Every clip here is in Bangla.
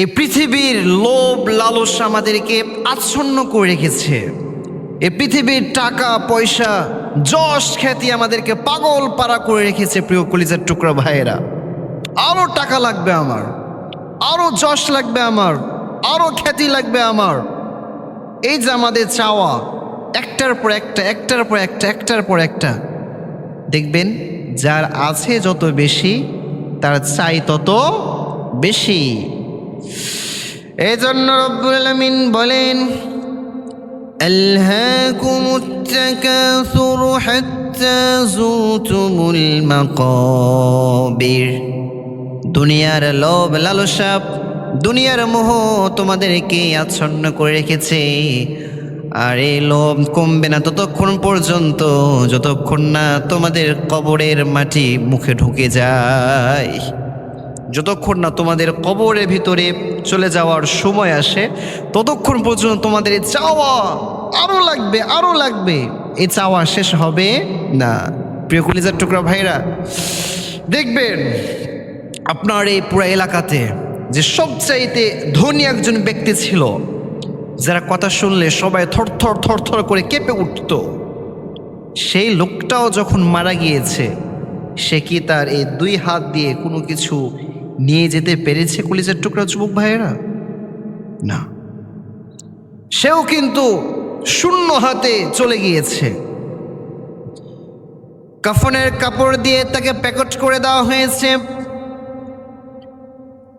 এই পৃথিবীর লোভ, লালস আমাদেরকে আচ্ছন্ন করে রেখেছে। এই পৃথিবীর টাকা, পয়সা, যশ খ্যাতি আমাদেরকে পাগল পাড়া করে রেখেছে প্রিয় কলিজার টুকরা ভাইয়েরা। আরও টাকা লাগবে আমার আরও যশ লাগবে আমার আরও খ্যাতি লাগবে আমার। এই যে আমাদের চাওয়া, একটার পর একটা, একটার পর একটা, একটার পর একটা। দেখবেন, যার আছে যত বেশি, তার চাই তত বেশি। এই জন্য রব্বুল আলমিন বলেন ألهاكم التكاثر حتى زرتم المقابر দুনিয়ার লোভ লালসা দুনিয়ার মোহ তোমাদেরকে আচ্ছন্ন করে রেখেছে আর এই লোভ কমবে না ততক্ষণ পর্যন্ত যতক্ষণ না তোমাদের কবরের মাটি মুখে ঢুকে যায় যতক্ষণ না তোমাদের কবরের ভিতরে চলে যাওয়ার সময় আসে, ততক্ষণ পর্যন্ত তোমাদের চাওয়া আরও লাগবে আরও লাগবে। এই চাওয়া শেষ হবে না। প্রিয় কলিজার টুকরা ভাইরা দেখবেন আপনার এই পুরো এলাকাতে যে সবচাইতে ধনী একজন ব্যক্তি ছিল, যারা কথা শুনলে সবাই থরথর থরথর করে কেঁপে উঠত, সেই লোকটাও যখন মারা গিয়েছে, সে কি তার এই দুই হাত দিয়ে কোনো কিছু নিয়ে যেতে পেরেছে কলিজার টুকরা যুবক ভাইয়েরা? না। সেও কিন্তু শূন্য হাতে চলে গিয়েছে। কাফনের কাপড় দিয়ে তাকে প্যাকেট করে দেওয়া হয়েছে।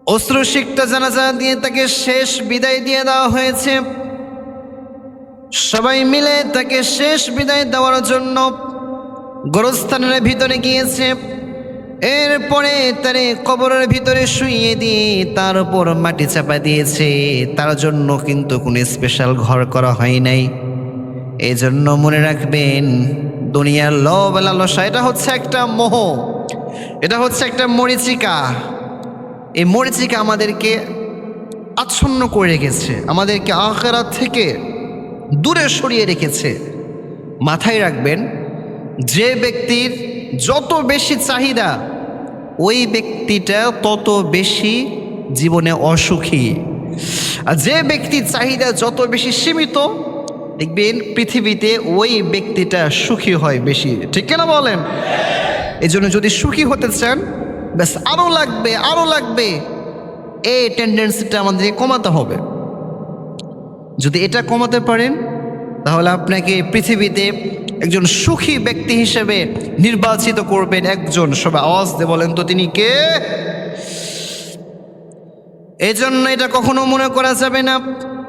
অশ্রুসিক্ত জানাজা দিয়ে তাকে শেষ বিদায় দিয়ে দেওয়া হয়েছে। সবাই মিলে তাকে শেষ বিদায় দেওয়ার জন্য গোরস্থানের ভিতরে গিয়েছে। এরপরে তারে কবরের ভিতরে শুইয়ে দিয়ে তার উপর মাটি চাপা দিয়েছে। তার জন্য কিন্তু কোনো স্পেশাল ঘর করা হয় নাই। এই জন্য মনে রাখবেন, দুনিয়ার লব লালসা, এটা হচ্ছে একটা মোহ। এটা হচ্ছে একটা মরিচিকা। এই মরিচিকা আমাদেরকে আচ্ছন্ন করে রেখেছে। আমাদেরকে আখেরাত থেকে দূরে সরিয়ে রেখেছে। মাথায় রাখবেন, যে ব্যক্তির যত বেশি চাহিদা, ওই ব্যক্তিটা তত বেশি জীবনে অসুখী। আর যে ব্যক্তির চাহিদা যত বেশি সীমিত, দেখবেন পৃথিবীতে ওই ব্যক্তিটা সুখী হয় বেশি। ঠিক কিনা বলেন? এই জন্য যদি সুখী হতে চান, ব্যাস আরও লাগবে আরও লাগবে। এই টেন্ডেন্সিটা আমাদেরকে কমাতে হবে। যদি এটা কমাতে পারেন, তাহলে আপনাকে পৃথিবীতে একজন সুখী ব্যক্তি হিসেবে নির্বাচিত করবেন একজন। সবাই আওয়াজ দিয়ে বলেন তো তিনি কে? এই জন্য এটা কখনো মনে করা যাবে না।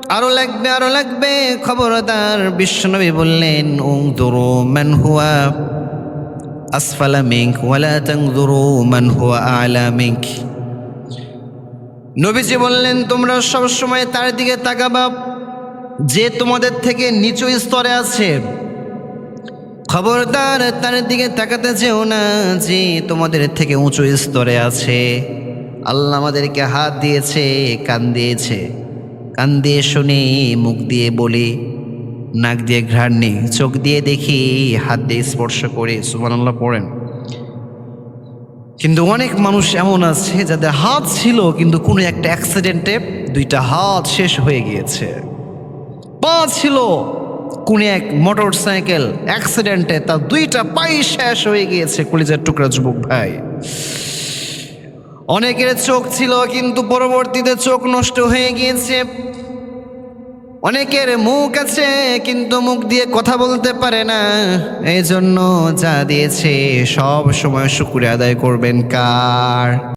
আরও লাগবে আরও লাগবে। খবরদার বিশ্বনবী বললেন উং দুরু মান হুয়া আসফালা মিঙ্ক ওয়ালা তাংদুরু মান হুয়া আলা মিঙ্ক নবীজি বললেন, তোমরা সব সময় তার দিকে তাকাবা। যে তোমাদের থেকে নিচু স্তরে আছে খবরদার তার দিকে তাকাতে যেও না যে তোমাদের থেকে উঁচু স্তরে আছে। আল্লাহ আমাদেরকে হাত দিয়েছে, কান দিয়েছে। কান দিয়ে শুনি, মুখ দিয়ে বলি, নাক দিয়ে ঘ্রাণ নেই চোখ দিয়ে দেখি, হাত দিয়ে স্পর্শ করে সুমান আল্লাহ পড়েন। কিন্তু অনেক মানুষ এমন আছে যাদের হাত ছিল, কিন্তু কোনো একটা অ্যাক্সিডেন্টে দুইটা হাত শেষ হয়ে গিয়েছে। পা ছিল। কোন এক মোটর সাইকেল অ্যাক্সিডেন্টে তার দুইটা পাই শেষ হয়ে গিয়েছে কলিজার টুকরা যুবক ভাই। অনেকের চোখ ছিল কিন্তু পরবর্তীতে চোখ নষ্ট হয়ে গিয়েছে। অনেকের মুখ আছে কিন্তু মুখ দিয়ে কথা বলতে পারে না। এই জন্য যা দিয়েছে সব সময় শুকুরে আদায় করবেন কার?